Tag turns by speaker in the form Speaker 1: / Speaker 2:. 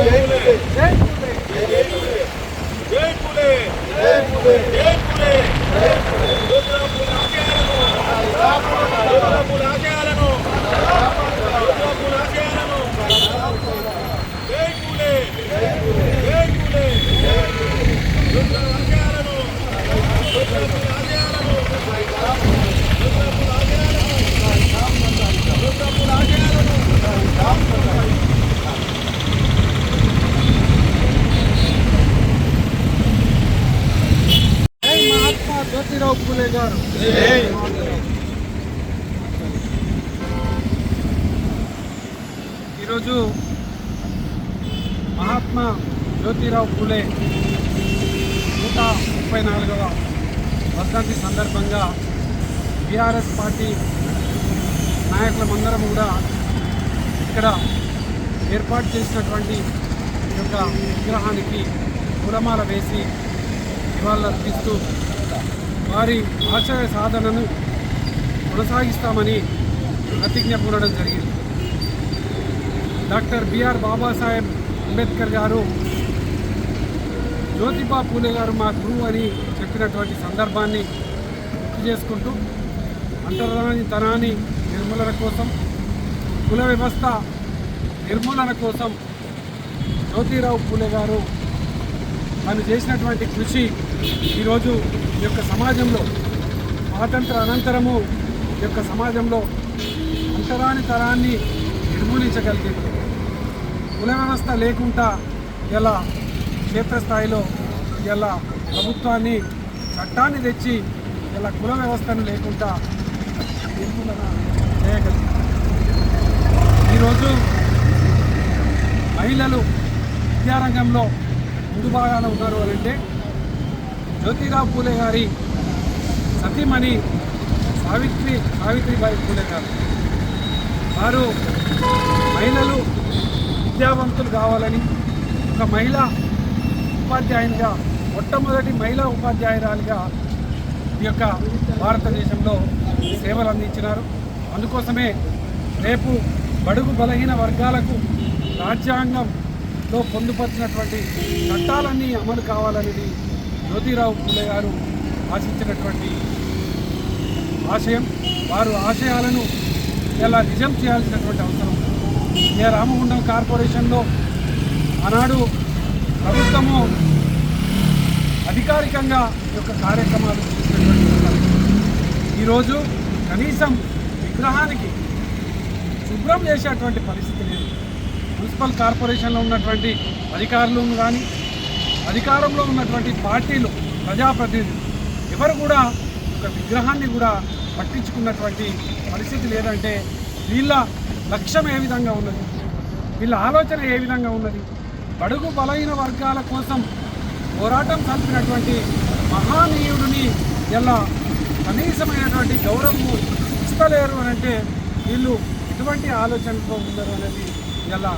Speaker 1: జై పూలే.
Speaker 2: జై పూలే
Speaker 1: జై పూలే
Speaker 2: జై పూలే
Speaker 1: జై పూలే
Speaker 2: జై పూలే రుద్రపూల ఆశయాలను రుద్రపూల ఆశయాలను రుద్రపూల ఆశయాలను జై పూలే జై పూలే జై పూలే రుద్ర ఆశయాలను రుద్రపూల ఆశయాలను రుద్రపూల ఆశయాలను రుద్రపూల ఆశయాలను
Speaker 1: జై మహాత్మా జ్యోతిరావు పూలే గారు. ఈరోజు మహాత్మా జ్యోతిరావు పూలే నూట ముప్పై నాలుగవ వర్ధంతి సందర్భంగా బీఆర్ఎస్ పార్టీ నాయకులమందరం కూడా ఇక్కడ ఏర్పాటు చేసినటువంటి ఈ యొక్క విగ్రహానికి పూలమాల వేసి ఇవాళ నివాళులర్పిస్తూ వారి ఆశయ సాధనను కొనసాగిస్తామని ప్రతిజ్ఞ పూనడం జరిగింది. డాక్టర్ బిఆర్ బాబాసాహెబ్ అంబేద్కర్ గారు జ్యోతిబా పూలే గారు మా గురువు అని చెప్పినటువంటి సందర్భాన్ని గుర్తు చేసుకుంటూ అంతర్ధాని తనాన్ని నిర్మూలన కోసం కుల వ్యవస్థ నిర్మూలన కోసం జ్యోతిరావు పూలే గారు తను చేసినటువంటి కృషి ఈరోజు ఈ యొక్క సమాజంలో స్వాతంత్ర అనంతరము ఈ యొక్క సమాజంలో అంతరాని తరాన్ని నిర్మూలించగలిగింది. కుల వ్యవస్థ లేకుండా ఇలా క్షేత్రస్థాయిలో ఇలా ప్రభుత్వాన్ని చట్టాన్ని తెచ్చి ఇలా కుల వ్యవస్థను లేకుండా నిర్మూలన చేయగలిగింది. ఈరోజు మహిళలు విద్యారంగంలో ముందు భాగాన ఉన్నారు అంటే జ్యోతిరావు పూలే గారి సతీమణి సావిత్రి సావిత్రిబాయి పూలే గారు. వారు మహిళలు విద్యావంతులు కావాలని ఒక మహిళ ఉపాధ్యాయునిగా మొట్టమొదటి మహిళా ఉపాధ్యాయురాలిగా ఈ యొక్క భారతదేశంలో సేవలు అందించినారు. అందుకోసమే రేపు బడుగు బలహీన వర్గాలకు రాజ్యాంగం లో పొందుపరిచినటువంటి చట్టాలన్నీ అమలు కావాలనేది జ్యోతిరావు పూలే గారు ఆశించినటువంటి ఆశయం. వారు ఆశయాలను ఇలా నిజం చేయాల్సినటువంటి అవసరం. ఏ రామగుండం కార్పొరేషన్లో ఆనాడు ప్రభుత్వము అధికారికంగా ఈ యొక్క కార్యక్రమాలు చేసినటువంటి ఈరోజు కనీసం విగ్రహానికి శుభ్రం చేసేటువంటి పరిస్థితి లేదు. మున్సిపల్ కార్పొరేషన్లో ఉన్నటువంటి అధికారులు కానీ అధికారంలో ఉన్నటువంటి పార్టీలు ప్రజాప్రతినిధులు ఎవరు కూడా ఒక విగ్రహాన్ని కూడా పట్టించుకున్నటువంటి పరిస్థితి లేదంటే వీళ్ళ లక్ష్యం ఏ విధంగా ఉన్నది? వీళ్ళ ఆలోచన ఏ విధంగా ఉన్నది? బడుగు బలహీన వర్గాల కోసం పోరాటం చంపినటువంటి మహానీయుడిని ఎలా కనీసమైనటువంటి గౌరవము ఇస్తలేరు అని అంటే వీళ్ళు ఎటువంటి ఆలోచనతో ఉన్నారు అనేది ఇలా